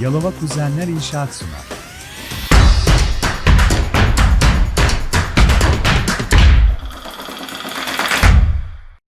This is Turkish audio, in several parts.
Yalova Kuzenler İnşaat sunar.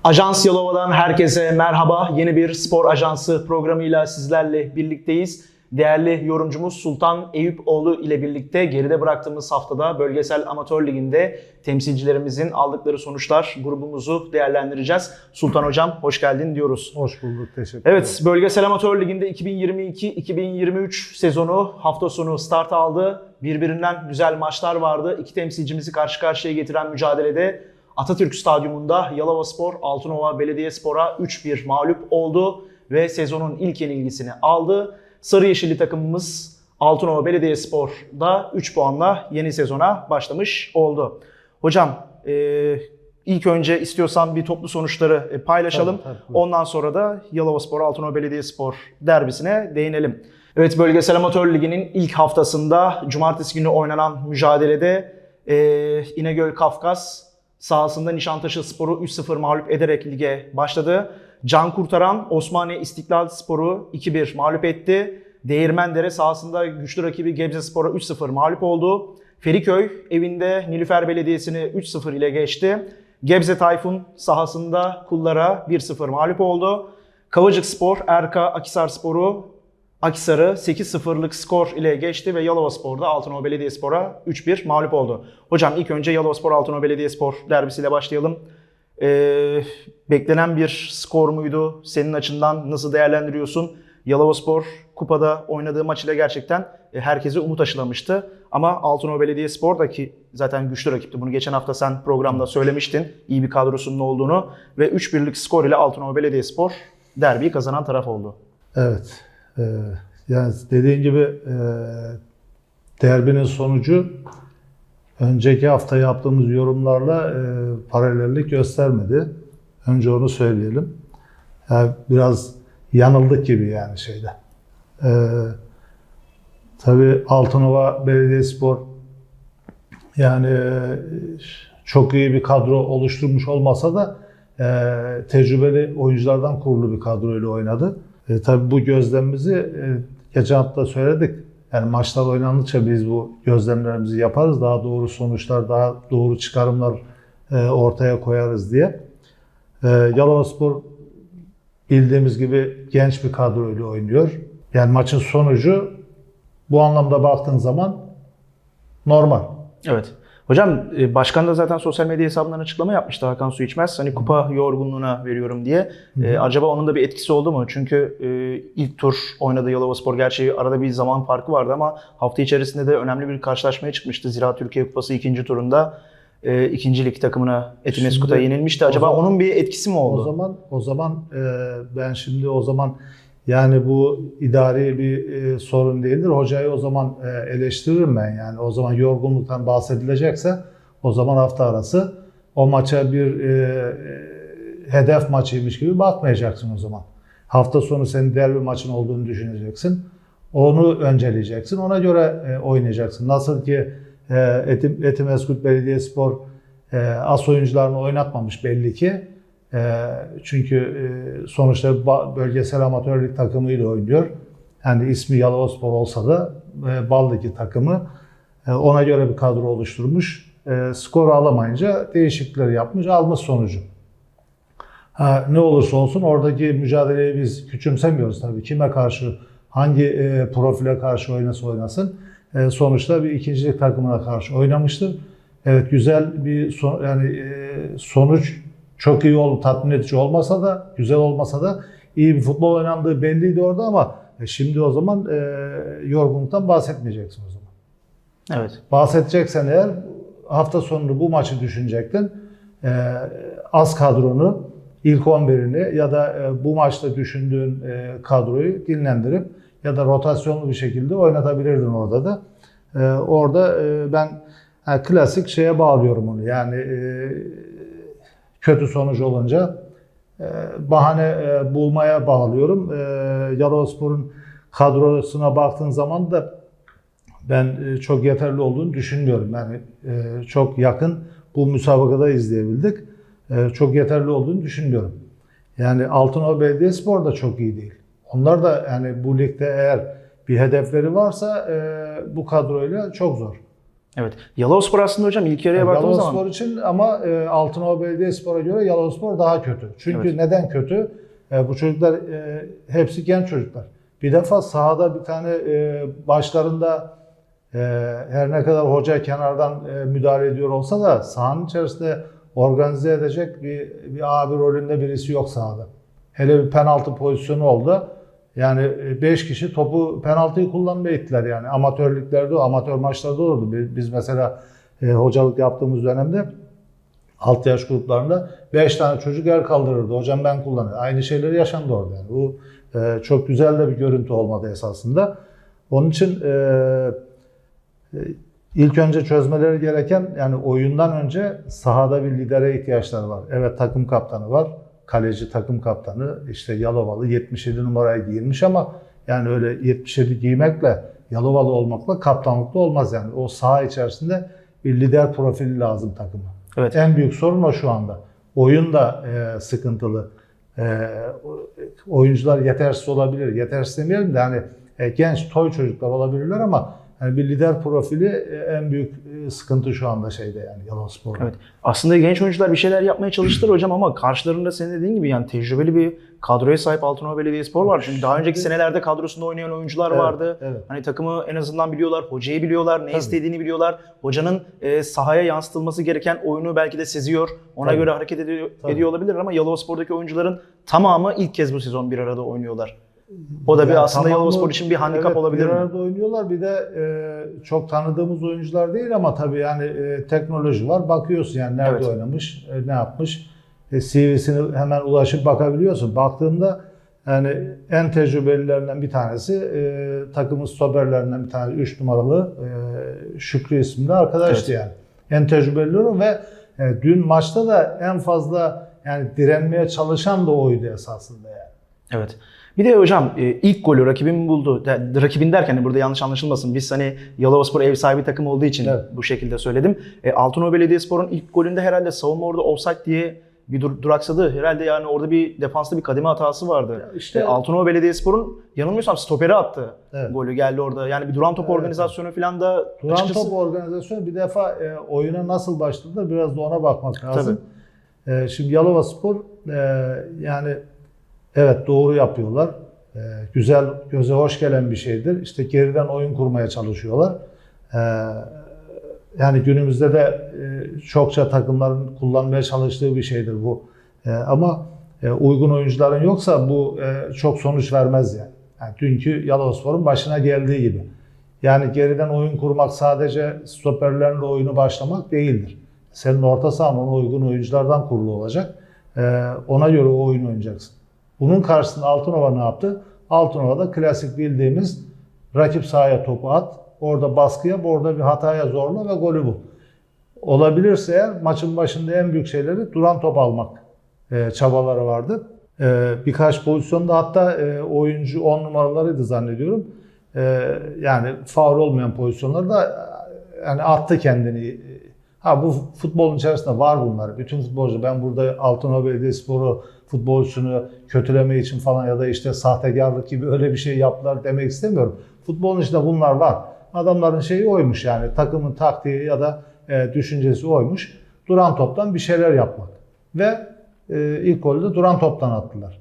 Ajans Yalova'dan herkese merhaba. Yeni bir spor ajansı programıyla sizlerle birlikteyiz. Değerli yorumcumuz Sultan Eyüpoğlu ile birlikte geride bıraktığımız haftada Bölgesel Amatör Ligi'nde temsilcilerimizin aldıkları sonuçlar grubumuzu değerlendireceğiz. Sultan Hocam hoş geldin diyoruz. Hoş bulduk, teşekkür ederim. Evet, Bölgesel Amatör Ligi'nde 2022-2023 sezonu hafta sonu start aldı. Birbirinden güzel maçlar vardı. İki temsilcimizi karşı karşıya getiren mücadelede Atatürk Stadyumunda Yalova Spor Altınova Belediyespor'a 3-1 mağlup oldu ve sezonun ilk yenilgisini aldı. Sarı Yeşilli takımımız Altınova Belediyespor'da 3 puanla yeni sezona başlamış oldu. Hocam, e, ilk önce istiyorsan bir toplu sonuçları e, paylaşalım. Tabii, tabii. Ondan sonra da Yalovaspor Altınova Belediyespor derbisine değinelim. Evet Bölgesel Amatör Ligi'nin ilk haftasında cumartesi günü oynanan mücadelede e, İnegöl Kafkas sahasında Nişantaşı Spor'u 3-0 mağlup ederek lige başladı. Can Kurtaran Osmaniye İstiklal Spor'u 2-1 mağlup etti. Değirmendere sahasında güçlü rakibi Gebze Spor'a 3-0 mağlup oldu. Feriköy evinde Nilüfer Belediyesi'ni 3-0 ile geçti. Gebze Tayfun sahasında Kullara 1-0 mağlup oldu. Kavacık Spor, Erka Akisar Spor'u Akisar'ı 8-0'lık skor ile geçti ve Yalova Spor'da Altınova Belediyespor'a 3-1 mağlup oldu. Hocam ilk önce Yalova Spor Altınova Belediyespor derbisiyle başlayalım. Ee, beklenen bir skor muydu? Senin açından nasıl değerlendiriyorsun? Yalova Spor kupada oynadığı maç ile gerçekten e, herkese umut aşılamıştı. Ama Altınova Belediyespor da ki zaten güçlü rakipti. Bunu geçen hafta sen programda söylemiştin. İyi bir kadrosunun olduğunu ve 3-1'lik skor ile Altınova Belediyespor derbiyi kazanan taraf oldu. Evet, e, yani dediğin gibi e, derbinin sonucu önceki hafta yaptığımız yorumlarla e, paralellik göstermedi. Önce onu söyleyelim. Yani biraz yanıldık gibi yani şeyde. E, tabii Altınova Belediyespor yani e, çok iyi bir kadro oluşturmuş olmasa da e, tecrübeli oyunculardan kurulu bir kadroyla oynadı. E, tabii bu gözlemimizi e, geçen hafta söyledik. Yani maçlar oynandıkça biz bu gözlemlerimizi yaparız. Daha doğru sonuçlar, daha doğru çıkarımlar e, ortaya koyarız diye. E, Yalovaspor bildiğimiz gibi genç bir kadroyla oynuyor. Yani maçın sonucu bu anlamda baktığın zaman normal. Evet. Hocam e, başkan da zaten sosyal medya hesabından açıklama yapmıştı Hakan Su İçmez. Hani kupa yorgunluğuna veriyorum diye. E, acaba onun da bir etkisi oldu mu? Çünkü e, ilk tur oynadığı Yalovaspor gerçi arada bir zaman farkı vardı ama hafta içerisinde de önemli bir karşılaşmaya çıkmıştı. Zira Türkiye Kupası ikinci turunda e, ikinci lig takımına Etimeskut'a yenilmişti. Acaba zaman- onun bir etkisi mi oldu? O zaman o zaman e, ben şimdi o zaman yani bu idari bir e, sorun değildir. Hocayı o zaman e, eleştiririm ben yani. O zaman yorgunluktan bahsedilecekse o zaman hafta arası o maça bir e, e, hedef maçıymış gibi bakmayacaksın o zaman. Hafta sonu senin derbi maçın olduğunu düşüneceksin. Onu önceleyeceksin. Ona göre e, oynayacaksın. Nasıl ki e, Etim, Etimeskut Belediyespor e, as oyuncularını oynatmamış belli ki. E, çünkü e, sonuçta bölgesel amatör lig takımıyla oynuyor. Yani ismi Yalovaspor olsa da e, Bal Ligi takımı e, ona göre bir kadro oluşturmuş. Skoru alamayınca değişiklikler yapmış, almış sonucu. Ha, ne olursa olsun oradaki mücadeleyi biz küçümsemiyoruz tabii. Kime karşı, hangi e, profile karşı oynasa oynasın. E, sonuçta bir ikincilik takımına karşı oynamıştır. Evet güzel bir son, yani e, sonuç çok iyi oldu, tatmin edici olmasa da, güzel olmasa da iyi bir futbol oynandığı belliydi orada ama e, şimdi o zaman e, yorgunluktan bahsetmeyeceksin o zaman. Evet. Bahsedeceksen eğer hafta sonunu bu maçı düşünecektin. Ee, az kadronu, ilk 11'ini ya da e, bu maçta düşündüğün e, kadroyu dinlendirip ya da rotasyonlu bir şekilde oynatabilirdin orada da. Ee, orada e, ben yani klasik şeye bağlıyorum onu. Yani e, kötü sonuç olunca e, bahane e, bulmaya bağlıyorum. E, Yalovaspor'un kadrosuna baktığın zaman da ben e, çok yeterli olduğunu düşünmüyorum. Yani e, çok yakın bu müsabakada izleyebildik. E, Çok yeterli olduğunu düşünmüyorum. Yani Altınoluk Belediyespor da çok iyi değil. Onlar da yani bu ligde eğer bir hedefleri varsa e, bu kadroyla çok zor. Evet. Yalovspor aslında hocam ilk yarıya baktığımız zaman Yalovaspor için ama e, Altınova Belediyespor'a göre Yalovaspor daha kötü. Çünkü Evet. neden kötü? E, bu çocuklar e, hepsi genç çocuklar. Bir defa sahada bir tane e, başlarında e, her ne kadar hoca kenardan e, müdahale ediyor olsa da sahanın içerisinde organize edecek bir, bir abi rolünde birisi yok sahada. Hele bir penaltı pozisyonu oldu. Yani 5 kişi topu penaltıyı kullanmaya ittiler yani. Amatörlüklerde, o, amatör maçlarda olurdu. Biz mesela e, hocalık yaptığımız dönemde alt yaş gruplarında 5 tane çocuk el kaldırırdı. Hocam ben kullanıyorum. Aynı şeyleri yaşandı orada. Yani. Bu e, çok güzel de bir görüntü olmadı esasında. Onun için e, e, ilk önce çözmeleri gereken yani oyundan önce sahada bir lidere ihtiyaçları var. Evet takım kaptanı var. Kaleci takım kaptanı işte Yalovalı 77 numarayı giyinmiş ama yani öyle 77 giymekle Yalovalı olmakla kaptanlıkta olmaz yani. O saha içerisinde bir lider profili lazım takıma. Evet. En büyük sorun o şu anda. Oyun da e, sıkıntılı. E, oyuncular yetersiz olabilir. Yetersiz demeyelim de hani e, genç toy çocuklar olabilirler ama hani bir lider profili e, en büyük e, sıkıntı şu anda şeyde yani Yalovaspor'da. Evet. Aslında genç oyuncular bir şeyler yapmaya çalıştılar hocam ama karşılarında senin dediğin gibi yani tecrübeli bir kadroya sahip Altınoluk Belediyespor var. Çünkü daha önceki senelerde kadrosunda oynayan oyuncular Evet, vardı. evet. Hani takımı en azından biliyorlar, hocayı biliyorlar, ne Tabii. istediğini biliyorlar. Hocanın e, sahaya yansıtılması gereken oyunu belki de seziyor. Ona Tabii. göre hareket ediyor, Tabii. ediyor olabilir ama Yalova'spordaki oyuncuların tamamı ilk kez bu sezon bir arada oynuyorlar. O da bir Yani aslında tamamı- Yalova'spor için bir handikap evet, olabilir bir mi? arada oynuyorlar. Bir de e, çok tanıdığımız oyuncular değil ama tabii yani e, teknoloji var. Bakıyorsun yani nerede Evet. oynamış, e, ne yapmış. E, CV'sini hemen ulaşıp bakabiliyorsun. Baktığında yani en tecrübelilerinden bir tanesi e, takımın stoperlerinden bir tanesi 3 numaralı e, Şükrü isimli arkadaştı Evet. yani. En tecrübelileri ve e, dün maçta da en fazla yani direnmeye çalışan da oydu esasında yani. Evet. Bir de hocam e, ilk golü rakibin buldu. Rakibin derken de burada yanlış anlaşılmasın. Biz hani Yalovaspor ev sahibi takım olduğu için Evet. bu şekilde söyledim. E, Altınoluk Belediyespor'un ilk golünde herhalde savunma orada offside diye bir dur- duraksadı. Herhalde yani orada bir defansta bir kademe hatası vardı. Ya işte- E, Altınoluk Belediyespor'un yanılmıyorsam stoperi attı. Evet. Golü geldi orada. Yani bir duran top Evet. organizasyonu falan da Duran açıkçası top organizasyonu bir defa e, oyuna nasıl başladı biraz da ona bakmak lazım. E, şimdi Yalova Spor e, yani evet doğru yapıyorlar. E, güzel, göze hoş gelen bir şeydir. İşte geriden oyun kurmaya çalışıyorlar. E, yani günümüzde de e, çokça takımların kullanmaya çalıştığı bir şeydir bu. E, ama e, uygun oyuncuların yoksa bu e, çok sonuç vermez yani. yani dünkü Yalovaspor'un başına geldiği gibi. Yani geriden oyun kurmak sadece stoperlerle oyunu başlamak değildir. Senin orta sahan uygun oyunculardan kurulu olacak. Ee, ona göre o oyunu oynayacaksın. Bunun karşısında Altınova ne yaptı? Altınova'da klasik bildiğimiz rakip sahaya topu at, orada baskı yap, orada bir hataya zorla ve golü bul. Olabilirse eğer maçın başında en büyük şeyleri duran top almak e, çabaları vardı. E, birkaç pozisyonda hatta e, oyuncu 10 numaralarıydı zannediyorum. E, yani faul olmayan pozisyonlarda e, yani attı kendini. Ha bu futbolun içerisinde var bunlar. Bütün futbolcu ben burada Altınoluk Belediyespor'u futbolcusunu kötüleme için falan ya da işte sahtekarlık gibi öyle bir şey yaptılar demek istemiyorum. Futbolun içinde bunlar var. Adamların şeyi oymuş yani takımın taktiği ya da e, düşüncesi oymuş. Duran toptan bir şeyler yapmak. Ve e, ilk golü de duran toptan attılar.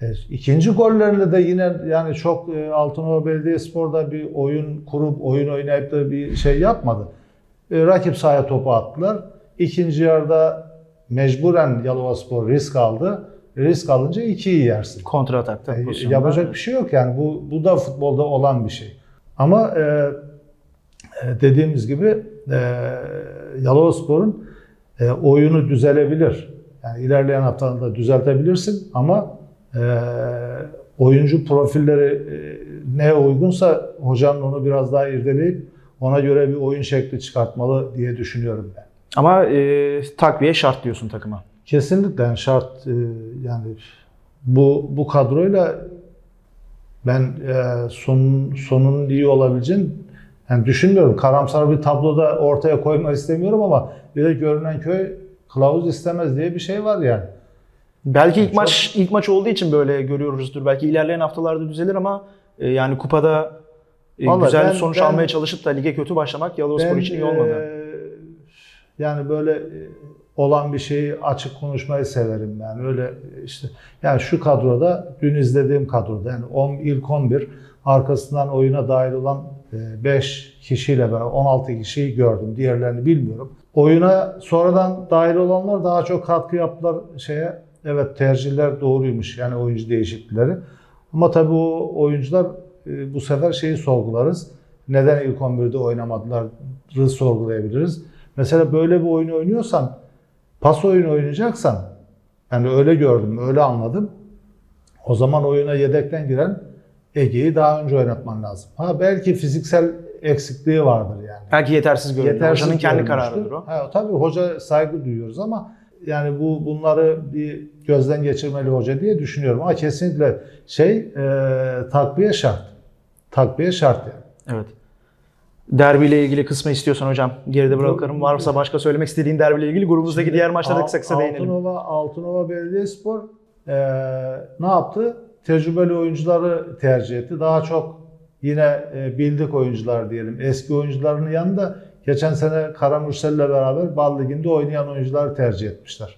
evet. E, İkinci gollerinde de yine yani çok e, Altınova Belediyespor'da bir oyun kurup oyun oynayıp da bir şey yapmadı. E, rakip sahaya topu attılar. İkinci yarıda mecburen Yalovaspor risk aldı. Risk alınca ikiyi yersin. Kontra atakta E, yapacak bir şey yok yani bu bu da futbolda olan bir şey. Ama e, e, dediğimiz gibi e, Yalovaspor'un e, oyunu düzelebilir. Yani ilerleyen haftalarda düzeltebilirsin ama e, oyuncu profilleri e, neye uygunsa hocanın onu biraz daha irdeleyip ona göre bir oyun şekli çıkartmalı diye düşünüyorum ben. Ama e, takviye şart diyorsun takıma. Kesinlikle yani şart e, yani bu bu kadroyla ben e, son sonun iyi olabileceğini yani düşünmüyorum. Karamsar bir tabloda ortaya koymak istemiyorum ama bir de görünen köy kılavuz istemez diye bir şey var yani. Belki ilk Çok- maç ilk maç olduğu için böyle görüyoruzdur. Belki ilerleyen haftalarda düzelir ama e, yani kupada e, Vallahi güzel ben- sonuç ben- almaya çalışıp da lige kötü başlamak Yalavaspor Ben, için iyi olmadı. eee, yani böyle e, olan bir şeyi açık konuşmayı severim yani öyle işte yani şu kadroda dün izlediğim kadroda yani 10 ilk 11 arkasından oyuna dahil olan 5 kişiyle beraber 16 kişiyi gördüm. Diğerlerini bilmiyorum. Oyuna sonradan dahil olanlar daha çok katkı yaptılar şeye. Evet tercihler doğruymuş yani oyuncu değişiklikleri. Ama tabii o oyuncular e, bu sefer şeyi sorgularız. Neden ilk 11'de oynamadıları sorgulayabiliriz. Mesela böyle bir oyunu oynuyorsan, pas oyunu oynayacaksan, yani öyle gördüm, öyle anladım. O zaman oyuna yedekten giren Ege'yi daha önce oynatman lazım. Ha belki fiziksel eksikliği vardır yani. Belki yetersiz görünüyor. Yetersiz Hocanın kendi kararıdır o. Ha, tabii hoca saygı duyuyoruz ama yani bu bunları bir gözden geçirmeli hoca diye düşünüyorum. Ama kesinlikle şey e, takviye şart. Takviye şart yani. Evet. Derbiyle ilgili kısmı istiyorsan hocam geride bırakalım. Varsa başka söylemek istediğin derbiyle ilgili grubumuzdaki diğer maçlara da kısa kısa değinelim. Altınova, Altınova Belediyespor e, ne yaptı? Tecrübeli oyuncuları tercih etti. Daha çok yine e, bildik oyuncular diyelim. Eski oyuncuların yanında geçen sene Karamürsel'le beraber Bal Ligi'nde oynayan oyuncuları tercih etmişler.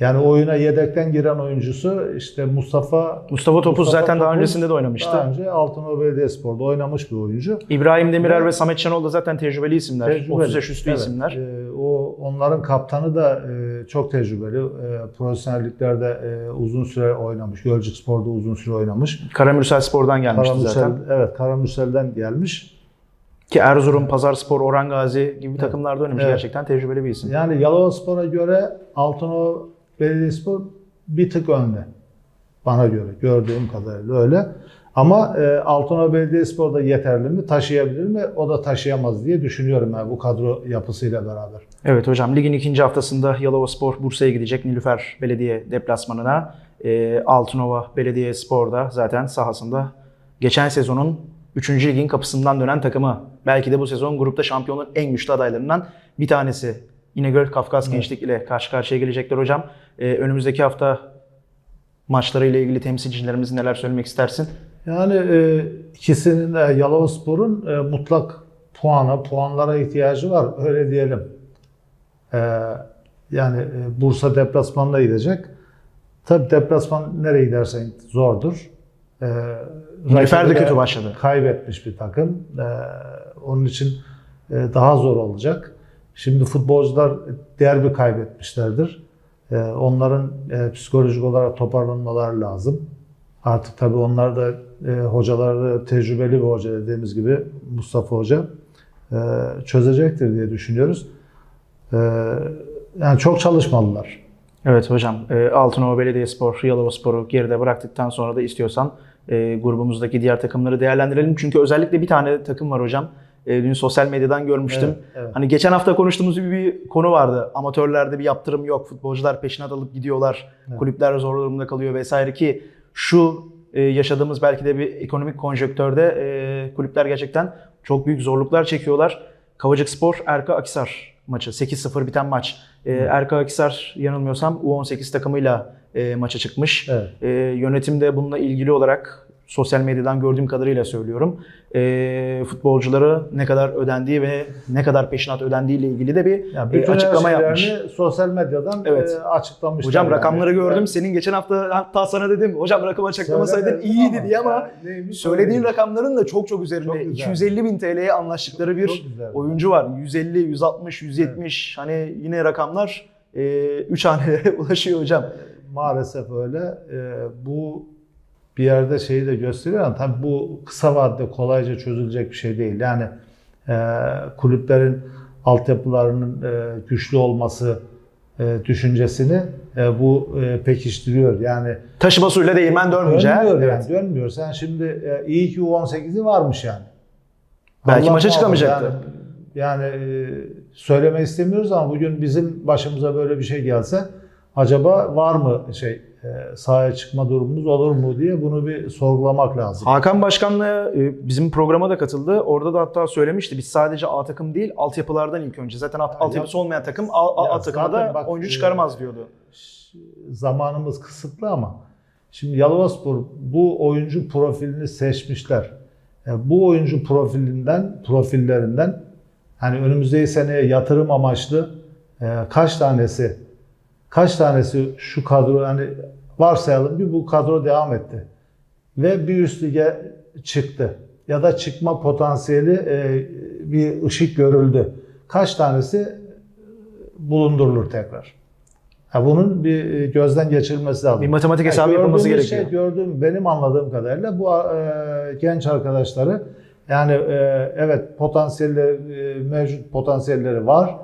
Yani oyuna yedekten giren oyuncusu işte Mustafa Mustafa Topuz Mustafa zaten daha Topuz öncesinde de oynamıştı. Daha önce Altınova Belediyespor'da oynamış bir oyuncu. İbrahim Demirer Ve- ve Samet Şenol da zaten tecrübeli isimler. Tecrübeli. 30 yaş üstü Evet. isimler. Ee, o onların kaptanı da e, çok tecrübeli. E, profesyonelliklerde e, uzun süre oynamış. Gölcük Spor'da uzun süre oynamış. Karamürsel Spor'dan gelmişti Karamürsel, zaten. evet Karamürsel'den gelmiş. Ki Erzurum, Pazarspor, Orhan Gazi gibi takımlarda oynamış. Evet. Gerçekten tecrübeli bir isim. Yani Yalovaspor'a göre Altınova Belediyespor bir tık önde. Bana göre gördüğüm kadarıyla öyle. Ama e, Altınova Belediyespor da yeterli mi? Taşıyabilir mi? O da taşıyamaz diye düşünüyorum yani bu kadro yapısıyla beraber. Evet hocam ligin ikinci haftasında Yalovaspor Bursa'ya gidecek Nilüfer Belediye deplasmanına. E, Altınova Belediye Spor'da zaten sahasında geçen sezonun 3. ligin kapısından dönen takımı. Belki de bu sezon grupta şampiyonun en güçlü adaylarından bir tanesi. İnegöl Kafkas Gençlik ile karşı karşıya gelecekler hocam. E, önümüzdeki hafta maçlarıyla ilgili temsilcilerimiz neler söylemek istersin? Yani e, ikisinin de Yalovaspor'un e, mutlak puana, puanlara ihtiyacı var. Öyle diyelim. E, yani e, Bursa deplasmanına gidecek. Tabii deplasman nereye gidersen zordur. E, Nilüfer de kötü başladı. Kaybetmiş bir takım. E, onun için e, daha zor olacak. Şimdi futbolcular derbi kaybetmişlerdir. E, onların e, psikolojik olarak toparlanmaları lazım. Artık tabii onlar da e, hocaları tecrübeli bir hoca dediğimiz gibi Mustafa Hoca e, çözecektir diye düşünüyoruz. Yani çok çalışmalılar. Evet hocam. Altınova Belediyespor, Yalovaspor'u geride bıraktıktan sonra da istiyorsan grubumuzdaki diğer takımları değerlendirelim. Çünkü özellikle bir tane takım var hocam. E, dün sosyal medyadan görmüştüm. Evet, evet. Hani geçen hafta konuştuğumuz bir, bir konu vardı. Amatörlerde bir yaptırım yok. Futbolcular peşinat alıp gidiyorlar. Evet. Kulüpler zor durumda kalıyor vesaire ki şu e, yaşadığımız belki de bir ekonomik konjöktörde e, kulüpler gerçekten çok büyük zorluklar çekiyorlar. Kavacık Spor, Erka Akisar maçı. 8-0 biten maç. E, Erka Akisar yanılmıyorsam U18 takımıyla e, maça çıkmış. Evet. E, yönetim de bununla ilgili olarak sosyal medyadan gördüğüm kadarıyla söylüyorum. E, futbolcuları ne kadar ödendiği ve ne kadar peşinat ödendiği ile ilgili de bir Yani e, bütün açıklama her yapmış. sosyal medyadan Evet. e, açıklamışlar. Hocam yani. rakamları gördüm. Evet. Senin geçen hafta hatta sana dedim hocam rakam açıklamasaydın iyiydi diye ama yani söylediğin rakamların da çok çok üzerinde. Çok güzel. 250 bin TL'ye anlaştıkları bir Çok oyuncu var. 150, 160, 170 hani yine rakamlar 3 haneye ulaşıyor hocam. Maalesef öyle. Ee, bu bir yerde şeyi de gösteriyor ama tabii bu kısa vadede kolayca çözülecek bir şey değil. Yani e, kulüplerin altyapılarının e, güçlü olması e, düşüncesini e, bu e, pekiştiriyor. Yani Taşıma suyla değirmen dönmeyecek. dönmüyor Evet. yani dönmüyor. Sen şimdi e, iyi ki U18'i varmış yani. Belki Allah maça çıkamayacaktı. Yani, yani e, söyleme istemiyoruz ama bugün bizim başımıza böyle bir şey gelse acaba var mı şey sahaya çıkma durumumuz olur mu diye bunu bir sorgulamak lazım. Hakan Başkan'la e, bizim programa da katıldı. Orada da hatta söylemişti. Biz sadece A takım değil, altyapılardan ilk önce. Zaten alt, Ya, altyapısı olmayan takım A, A, A takıma da bak, oyuncu e, çıkaramaz diyordu. Zamanımız kısıtlı ama Şimdi Yalovaspor bu oyuncu profilini seçmişler. E, bu oyuncu profilinden, profillerinden hani önümüzdeki seneye yatırım amaçlı e, kaç tanesi kaç tanesi şu kadro hani varsayalım bir bu kadro devam etti ve bir üst lige çıktı ya da çıkma potansiyeli e, bir ışık görüldü. Kaç tanesi bulundurulur tekrar? Ha, bunun bir e, gözden geçirilmesi lazım. Bir matematik hesabı yapılması gördüğümüz gerekiyor. Şey, gördüğüm benim anladığım kadarıyla bu e, genç arkadaşları yani e, evet potansiyelleri e, mevcut potansiyelleri var.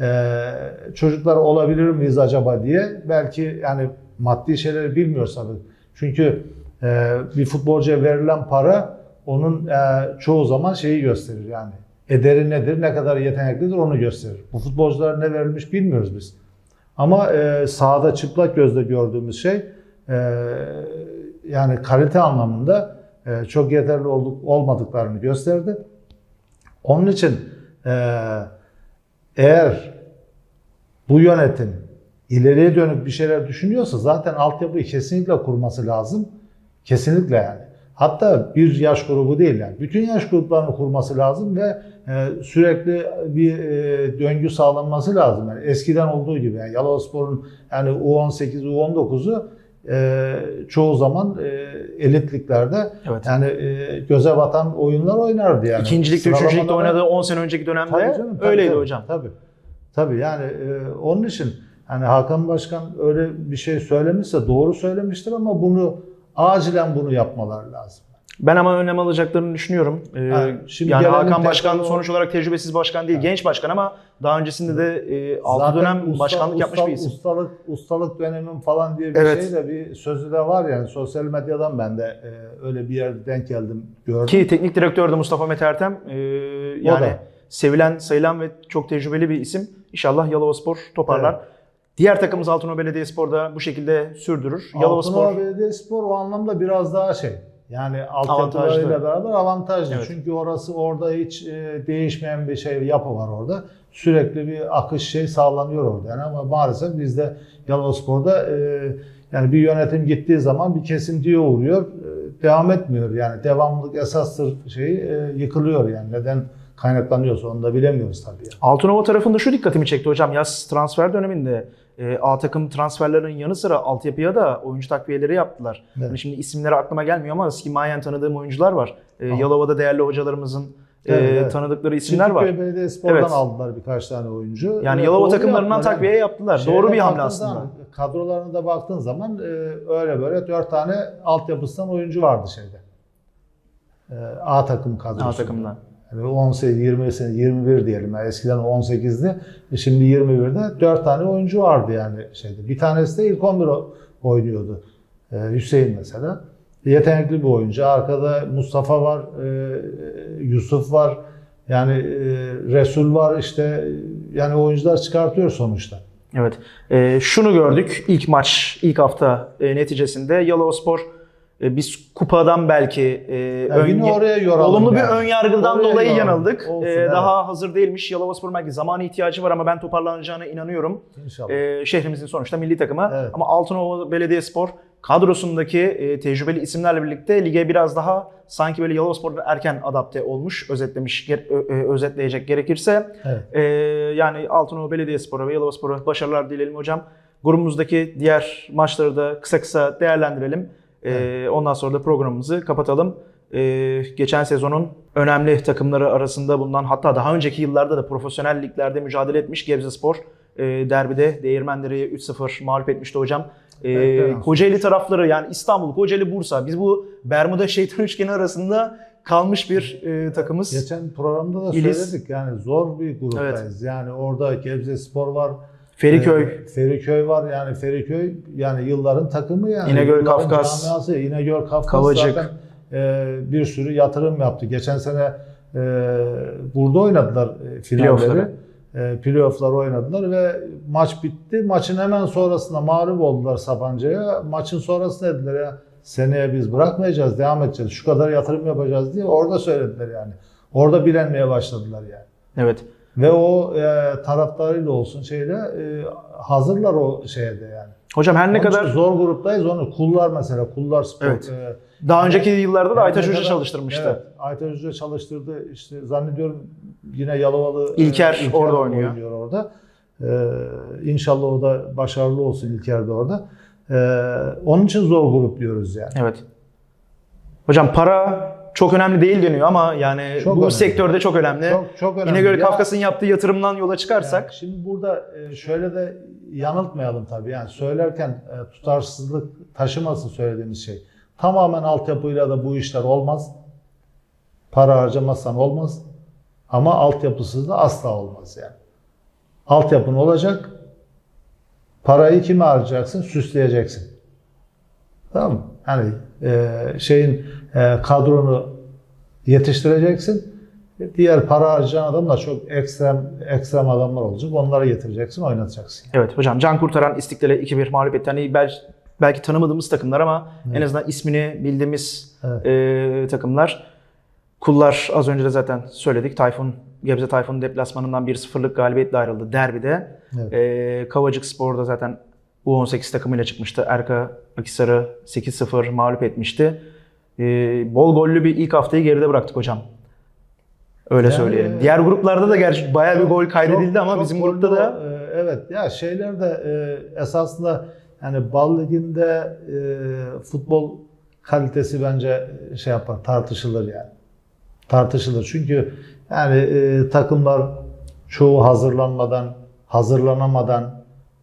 E, çocuklar olabilir miyiz acaba diye belki yani maddi şeyleri bilmiyoruz tabii. Çünkü e, bir futbolcuya verilen para onun e, çoğu zaman şeyi gösterir yani. Ederi nedir, ne kadar yeteneklidir onu gösterir. Bu futbolculara ne verilmiş bilmiyoruz biz. Ama e, sahada çıplak gözle gördüğümüz şey e, yani kalite anlamında çok yeterli olduk, olmadıklarını gösterdi. Onun için e, eğer bu yönetim ileriye dönük bir şeyler düşünüyorsa zaten altyapıyı kesinlikle kurması lazım. Kesinlikle yani. Hatta bir yaş grubu değil yani. Bütün yaş gruplarını kurması lazım ve e, sürekli bir e, döngü sağlanması lazım. Yani eskiden olduğu gibi yani Yalovaspor'un yani U18, U19'u e, çoğu zaman e, elitliklerde Evet. yani yani göze batan oyunlar oynardı yani. İkincilikte, üçüncülükte oynadığı 10 sene önceki dönemde Tabii canım, tabii, öyleydi tabii, hocam. Tabii. Tabii yani e, onun için hani Hakan Başkan öyle bir şey söylemişse doğru söylemiştir ama bunu acilen bunu yapmalar lazım. Ben ama önlem alacaklarını düşünüyorum. Ee, Ha, şimdi yani Hakan Başkan o- sonuç olarak tecrübesiz başkan değil, genç başkan ama daha öncesinde de e, 6 Zaten dönem usta- başkanlık yapmış usta- bir isim. Ustalık, ustalık dönemim falan diye bir Evet. şey de bir sözü de var yani sosyal medyadan ben de e, öyle bir yerde denk geldim gördüm. Ki teknik direktör de Mustafa Mete Ertem. Ee, yani da. sevilen, sayılan ve çok tecrübeli bir isim. İnşallah Yalovaspor toparlar. Evet. Diğer takımımız Altınoluk Belediyespor da bu şekilde sürdürür. Yalovaspor Altınoluk Belediyespor o anlamda biraz daha şey. Yani altyapılarıyla beraber avantajlı. Evet. Çünkü orası orada hiç e, değişmeyen bir şey yapı var orada. Sürekli bir akış şey sağlanıyor orada. Yani ama maalesef bizde Yalovaspor'da e, yani bir yönetim gittiği zaman bir kesintiye uğruyor. E, devam etmiyor. Yani devamlılık esastır şey e, yıkılıyor yani. Neden kaynaklanıyorsa onu da bilemiyoruz tabii. Yani. Altınova tarafında şu dikkatimi çekti hocam. Yaz transfer döneminde e, A takım transferlerinin yanı sıra altyapıya da oyuncu takviyeleri yaptılar. Evet. Hani şimdi isimleri aklıma gelmiyor ama skimayen tanıdığım oyuncular var. E, Aha. Yalova'da değerli hocalarımızın e, Evet, evet. tanıdıkları isimler var. Çiftlikköy Belediyespor'dan Evet. aldılar birkaç tane oyuncu. Yani E, Yalova takımlarından yaptılar takviye yani. yaptılar. Şeyine Doğru bir hamle aslında. zaman, kadrolarına da baktığın zaman e, öyle böyle dört tane altyapısından oyuncu vardı şeyde. E, A takım kadrosu. A takımdan. Yani 18, 20 sene, 21 diyelim. Yani eskiden 18'di. E Şimdi 21'de 4 tane oyuncu vardı yani şeyde. Bir tanesi de ilk 11 o- oynuyordu. E, Hüseyin mesela. Yetenekli bir oyuncu. Arkada Mustafa var, e, Yusuf var. Yani Resul var işte. Yani oyuncular çıkartıyor sonuçta. Evet. Şunu gördük ilk maç, ilk hafta neticesinde Yalovaspor e, biz kupadan belki e, Yani yine oraya yoralım olumlu bir yani. ön yargıdan Oraya dolayı yoralım. yanıldık. Olsun, E, evet. Daha hazır değilmiş. Yalovaspor belki zamana ihtiyacı var ama ben toparlanacağına inanıyorum. İnşallah. E, şehrimizin sonuçta milli takımı. Evet. Ama Altınova Belediyespor kadrosundaki e, tecrübeli isimlerle birlikte lige biraz daha sanki böyle Yalovaspor'da erken adapte olmuş, özetlemiş, ger- ö- ö- özetleyecek gerekirse. Evet. Ee, yani Altınoluk Belediyespor'a ve Yalovaspor'a başarılar dileyelim hocam. Grubumuzdaki diğer maçları da kısa kısa değerlendirelim. Ee, Ondan sonra da programımızı kapatalım. Ee, geçen sezonun önemli takımları arasında bulunan hatta daha önceki yıllarda da profesyonel liglerde mücadele etmiş Gebzespor e, derbide Değirmenleri 3-0 mağlup etmişti hocam. Ee, Evet, evet. Kocaeli tarafları yani İstanbul, Kocaeli, Bursa biz bu Bermuda şeytan üçgeni arasında kalmış bir e, takımız. Geçen programda da İliz. söyledik yani zor bir gruptayız. Yani orada Gebze Spor var. Feriköy, e, Feriköy var. Yani Feriköy yani yılların takımı yani. İnegöl, Yılların Kafkas, Camiası. İnegöl, Kafkas Kavacık. zaten e, bir sürü yatırım yaptı. Geçen sene e, burada oynadılar e, finalleri. Playoff'ları. E, playoff'lar oynadılar ve maç bitti. Maçın hemen sonrasında mağlup oldular Sapanca'ya. Maçın sonrasında dediler ya seneye biz bırakmayacağız, devam edeceğiz. Şu kadar yatırım yapacağız diye orada söylediler yani. Orada bilenmeye başladılar yani. Evet. Ve o e, taraftarıyla olsun şeyle e, hazırlar o şeyde yani. Hocam her ne Onun kadar zor gruptayız onu kullar mesela kullar spor. Evet. e, daha önceki yıllarda da Aytaç Hoca çalıştırmıştı. Evet, Aytaç Hoca çalıştırdı. İşte zannediyorum yine Yalovalı e, İlker orada oynuyor. orada. Ee, inşallah o da başarılı olsun İlker de orada. Ee, onun için zor grup diyoruz yani. Evet. Hocam para çok önemli değil deniyor ama yani Çok bu önemli. sektörde çok önemli. Çok çok önemli. İnegöl Ya- Kafkas'ın yaptığı yatırımdan yola çıkarsak Yani şimdi burada e, şöyle de yanıltmayalım tabii. Yani söylerken e, tutarsızlık taşımasın söylediğimiz şey. Tamamen altyapıyla da bu işler olmaz. Para harcamazsan olmaz. Ama altyapısız da asla olmaz yani. Altyapın olacak. Parayı kime harcayacaksın? Süsleyeceksin. Tamam mı? Yani şeyin e, kadronu yetiştireceksin. Diğer para harcayan adamlar çok ekstrem ekstrem adamlar olacak. Onları getireceksin, oynatacaksın. Evet hocam Can Kurtaran İstiklal'e 2-1 mağlup etti. Hani belki, belki tanımadığımız takımlar ama en azından ismini bildiğimiz Evet. e, takımlar. Kullar az önce de zaten söyledik. Tayfun, Gebze Tayfun deplasmanından 1-0'lık galibiyetle ayrıldı derbide. Evet. E, Kavacık Spor'da zaten U18 takımıyla çıkmıştı. Erka Akisar'ı 8-0 mağlup etmişti. E, bol gollü bir ilk haftayı geride bıraktık hocam. Öyle Yani, söyleyelim. e, Diğer gruplarda da gerçi bayağı bir gol kaydedildi çok- ama çok bizim grupta da e, evet ya şeyler de e, esasında yani Bal Ligi'nde e, futbol kalitesi bence şey yapar tartışılır yani. Tartışılır. Çünkü yani e, takımlar çoğu hazırlanmadan, hazırlanamadan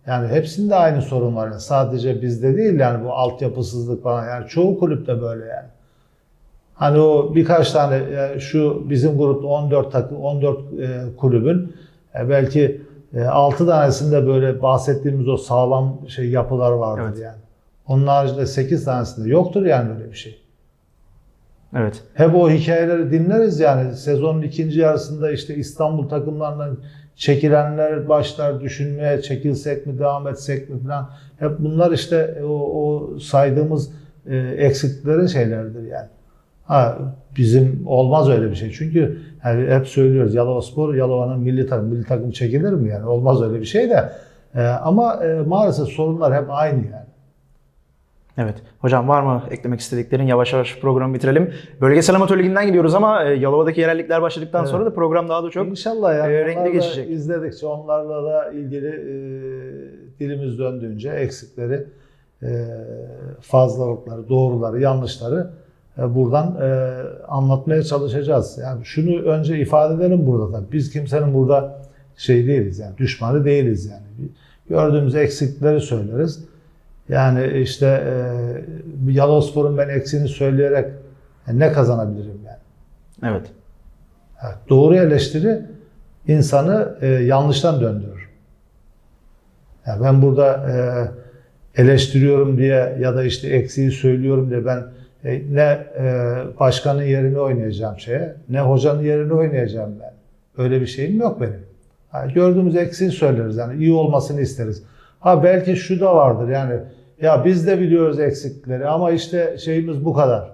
yani hepsinde aynı sorun var. Yani sadece bizde değil yani bu altyapısızlık falan. Yani çoğu kulüpte böyle yani. Hani o birkaç tane e, şu bizim grupta 14 takım 14 e, kulübün e, belki e, 6 tanesinde böyle bahsettiğimiz o sağlam şey yapılar vardır Evet. yani. Onun haricinde 8 tanesinde yoktur yani öyle bir şey. Evet. Hep o hikayeleri dinleriz yani. Sezonun ikinci yarısında işte İstanbul takımlarından çekilenler başlar düşünmeye çekilsek mi devam etsek mi falan. Hep bunlar işte o, o saydığımız e, eksikliklerin şeyleridir yani. Ha, bizim olmaz öyle bir şey. Çünkü yani hep söylüyoruz Yalovaspor, Yalova'nın milli takım, milli takım çekilir mi yani? Olmaz öyle bir şey de. E, ama e, maalesef sorunlar hep aynı yani. Evet. Hocam var mı eklemek istediklerin? Yavaş yavaş programı bitirelim. Bölgesel Amatör Ligi'nden gidiyoruz ama e, Yalova'daki yerellikler başladıktan Evet. sonra da program daha da çok İnşallah yani e, renkli geçecek. izledikçe onlarla da ilgili e, dilimiz döndüğünce eksikleri, e, fazlalıkları, doğruları, yanlışları e, buradan e, anlatmaya çalışacağız. Yani şunu önce ifade edelim burada da. Biz kimsenin burada şey değiliz yani düşmanı değiliz yani. Gördüğümüz eksikleri söyleriz. Yani işte e, Yalospor'un ben eksiğini söyleyerek e, ne kazanabilirim yani? Evet. Evet, doğru eleştiri insanı e, yanlıştan döndürür. Yani ben burada e, eleştiriyorum diye ya da işte eksiği söylüyorum diye ben e, ne e, başkanın yerini oynayacağım şeye, ne hocanın yerini oynayacağım ben. Öyle bir şeyim yok benim. Ha, gördüğümüz eksiği söyleriz yani iyi olmasını isteriz. Ha belki şu da vardır yani ya biz de biliyoruz eksiklikleri ama işte şeyimiz bu kadar.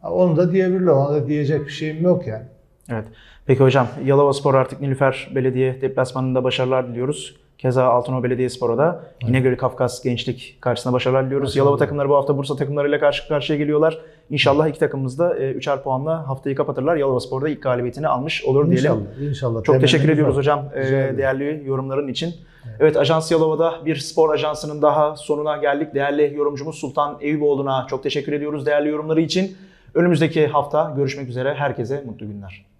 Ha, onu da diyebilirler, ona da diyecek bir şeyim yok yani. Evet. Peki hocam Yalova Spor artık Nilüfer Belediye deplasmanında başarılar diliyoruz. Keza Altınova Belediyespor'a da İnegöl Kafkas Gençlik karşısında başarılar diliyoruz. Başarılar. Yalova takımları bu hafta Bursa takımlarıyla karşı karşıya geliyorlar. İnşallah iki takımımız da e, üçer puanla haftayı kapatırlar. Yalova Spor'da ilk galibiyetini almış olur diyelim. İnşallah, inşallah. Çok teşekkür ediyoruz var. hocam e, değerli yorumların için. Evet Ajans Yalova'da bir spor ajansının daha sonuna geldik. Değerli yorumcumuz Sultan Eyüboğlu'na çok teşekkür ediyoruz değerli yorumları için. Önümüzdeki hafta görüşmek üzere. Herkese mutlu günler.